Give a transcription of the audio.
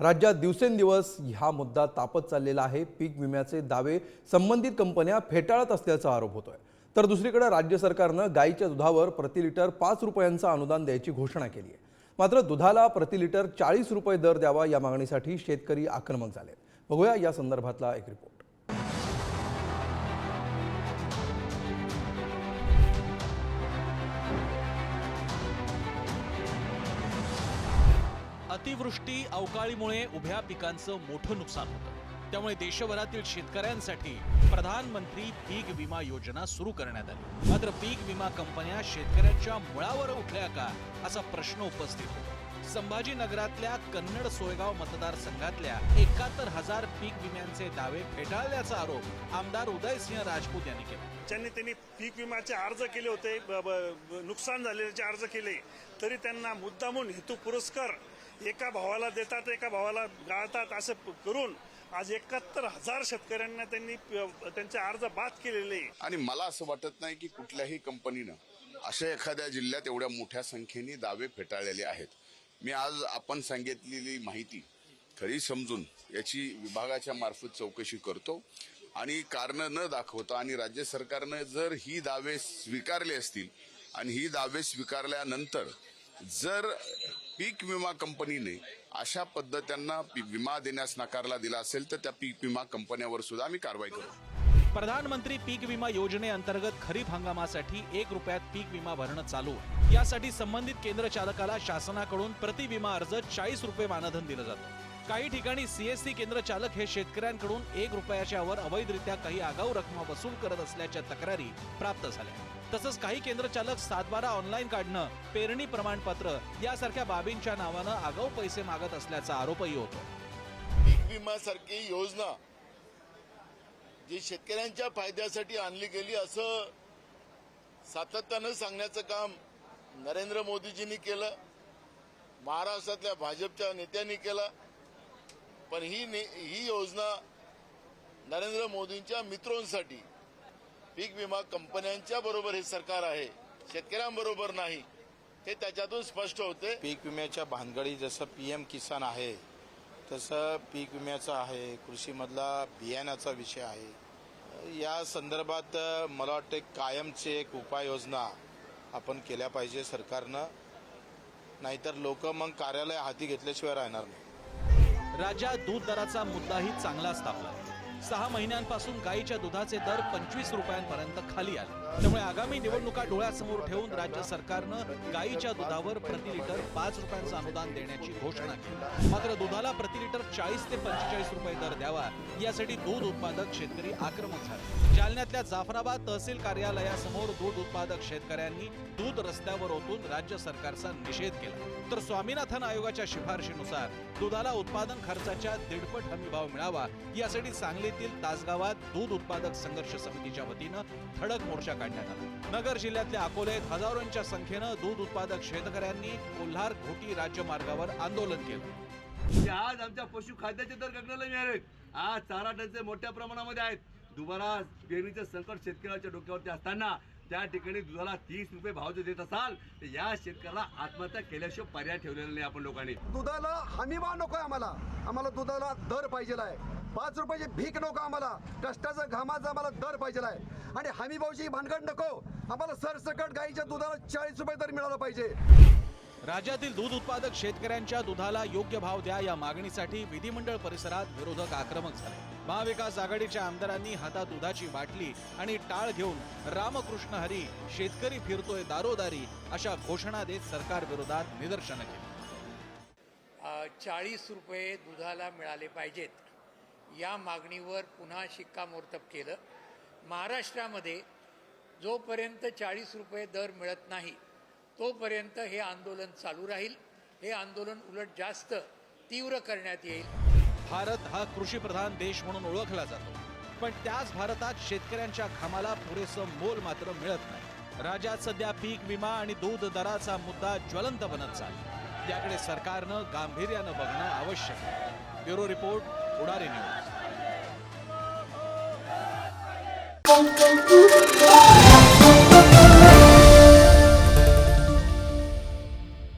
राज्यात दिवसेंदिवस हा मुद्दा तापत चाललेला आहे. पीक विम्याचे दावे संबंधित कंपन्या फेटाळत असल्याचा आरोप होतोय. तर दुसरीकडे राज्य सरकारनं गाईच्या दुधावर प्रति लिटर पाच रुपयांचं अनुदान द्यायची घोषणा केली आहे. मात्र दुधाला प्रति लिटर चाळीस रुपये दर द्यावा या मागणीसाठी शेतकरी आक्रमक झाले बघूया या संदर्भातला एक रिपोर्ट अतिवृष्टी अवकाळीमुळे उभ्या पिकांचं मोठं नुकसान होतं. त्यामुळे देशभरातील शेतकऱ्यांसाठी प्रधानमंत्री पीक विमा योजना सुरू करण्यात आली. मात्र पीक विमा कंपन्या शेतकऱ्यांच्या मुळावर उठल्या का असा प्रश्न उपस्थित होतो. संभाजीनगरातल्या कन्नड सोयगाव मतदारसंघातल्या एकाहत्तर हजार पीक विम्यांचे दावे फेटाळल्याचा आरोप आमदार उदयसिंह राजपूत यांनी केला. ज्यांनी त्यांनी पीक विम्याचे अर्ज केले होते ब- ब- नुकसान झालेल्याचे अर्ज केले तरी त्यांना मुद्दामून हेतू पुरस्कार एका भावाला देतात एका भावाला गाळतात असं प- करून आज एकाहत्तर हजार शेतकऱ्यांना त्यांनी त्यांचे अर्ज बाद केलेले. आणि मला असं वाटत नाही की कुठल्याही कंपनीनं अशा एखाद्या जिल्ह्यात एवढ्या मोठ्या संख्येने दावे फेटाळलेले आहेत. मी आज आपण सांगितलेली माहिती खरी समजून याची विभागाच्या मार्फत चौकशी करतो आणि कारणं न दाखवता आणि राज्य सरकारनं जर ही दावे स्वीकारले असतील आणि ही दावे स्वीकारल्यानंतर जर पीक विमा कंपनीने अशा पद्धतींना विमा देण्यास नकारला दिला असेल तर त्या पीक विमा कंपन्यावर सुद्धा आम्ही कारवाई करू. प्रधानमंत्री पीक विमा योजनेअंतर्गत खरीप हंगामासाठी एक रुपयात पीक विमा भरणं चालू आहे. यासाठी संबंधित केंद्र चालकाला शासनाकडून प्रति विमा अर्ज चाळीस रुपये मानधन दिलं जातं. काही ठिकाणी सीएससी केंद्र चालक हे शेतकऱ्यांकडून एक रुपयाच्या वर अवैधरित्या काही आगाऊ रकमा वसूल करत असल्याच्या तक्रारी प्राप्त झाल्या. तसंच काही केंद्र चालक सातबारा ऑनलाईन काढणं पेरणी प्रमाणपत्र यासारख्या बाबींच्या नावानं आगाऊ पैसे मागत असल्याचा आरोपही होतो. पीक विम्यासारखी योजना जी शेतकऱ्यांच्या फायद्यासाठी आणली गेली असं सातत्यानं सांगण्याचं काम नरेंद्र मोदीजींनी केलं महाराष्ट्रातल्या भाजपच्या नेत्यांनी केलं पण ही ही योजना नरेंद्र मोदींच्या मित्रांसाठी पीक विमा कंपन्यांच्या बरोबर हे सरकार आहे शेतकऱ्यांबरोबर नाही हे त्याच्यातून स्पष्ट होते. पीक विम्याच्या भानगडी जसं पी एम किसान आहे तसं पीक विम्याचं आहे कृषीमधला बियाण्याचा विषय आहे. या संदर्भात मला वाटते कायमची एक उपाययोजना आपण केल्या पाहिजे सरकारनं. नाहीतर लोक मग कार्यालय हाती घेतल्याशिवाय राहणार नाही. राज्यात दूध दराचा मुद्दाही चांगलाच तापला सहा महिन्यांपासून गायीच्या दुधाचे दर पंचवीस रुपयांपर्यंत खाली आले. त्यामुळे आगामी निवडणुका डोळ्यासमोर ठेवून राज्य सरकारनं गायीच्या दुधावर प्रति लिटर पाच रुपयांचं अनुदान देण्याची घोषणा केली. मात्र दुधाला प्रति लिटर चाळीस ते पंचेचाळीस रुपये दर द्यावा यासाठी दूध उत्पादक शेतकरी आक्रमक झाले. जालन्यातल्या जाफराबाद तहसील कार्यालयासमोर दूध उत्पादक शेतकऱ्यांनी दूध रस्त्यावर ओतून राज्य सरकारचा निषेध केला. तर स्वामीनाथन आयोगाच्या शिफारशीनुसार दुधाला उत्पादन खर्चाच्या दीडपट हमी भाव मिळावा यासाठी सांगलीतील तासगावात दूध उत्पादक संघर्ष समितीच्या वतीनं धडक मोर्चा काढण्यात आला. नगर जिल्ह्यातल्या अकोल्यात हजारोंच्या संख्येनं दूध उत्पादक शेतकऱ्यांनी कोल्हार घोटी राज्यमार्गावर आंदोलन केलं. आज आमच्या पशुखाद्याचे दर गगनाला मिळाले. आज चारा टंचे मोठ्या प्रमाणामध्ये आहेत. दुबारा पेरणीचं संकट शेतकऱ्याच्या डोक्यावरती असताना त्या ठिकाणी दुधाला तीस रुपये भाव जर देत असाल तर या शेतकऱ्याला आत्महत्या केल्याशिवाय पर्याय ठेवलेला नाही आपण लोकांनी. दुधाला हमी भाव नको आम्हाला. आम्हाला दुधाला दर पाहिजे आहे. पाच रुपयाची भीक नको आम्हाला. कष्टाचा घामाचा आम्हाला दर पाहिजे आहे. आणि हमी भावची भानगड नको. आम्हाला सरसकट गाईच्या दुधाला चाळीस रुपये दर मिळाला पाहिजे. राज्यातील दूध उत्पादक शेतकऱ्यांच्या दुधाला योग्य भाव द्या या मागणीसाठी विधिमंडळ परिसरात विरोधक आक्रमक झाले. महाविकास आघाडीच्या आमदारांनी हातात दुधाची बाटली आणि टाळ घेऊन रामकृष्ण हरी शेतकरी फिरतोय दारोदारी अशा घोषणा देत सरकार विरोधात निदर्शनं केली. चाळीस रुपये दुधाला मिळाले पाहिजेत. या मागणीवर पुन्हा शिक्कामोर्तब केलं. महाराष्ट्रामध्ये जोपर्यंत चाळीस रुपये दर मिळत नाही तोपर्यंत हे आंदोलन चालू राहील. हे आंदोलन उलट जास्त तीव्र करण्यात येईल. भारत हा कृषीप्रधान देश म्हणून ओळखला जातो. पण त्याच भारतात शेतकऱ्यांच्या घामाला पुरेसं मोल मात्र मिळत नाही. राज्यात सध्या पीक विमा आणि दूध दराचा मुद्दा ज्वलंत बनत चालला. त्याकडे सरकारनं गांभीर्यानं बघणं आवश्यक आहे. Bureau report Pudhari news.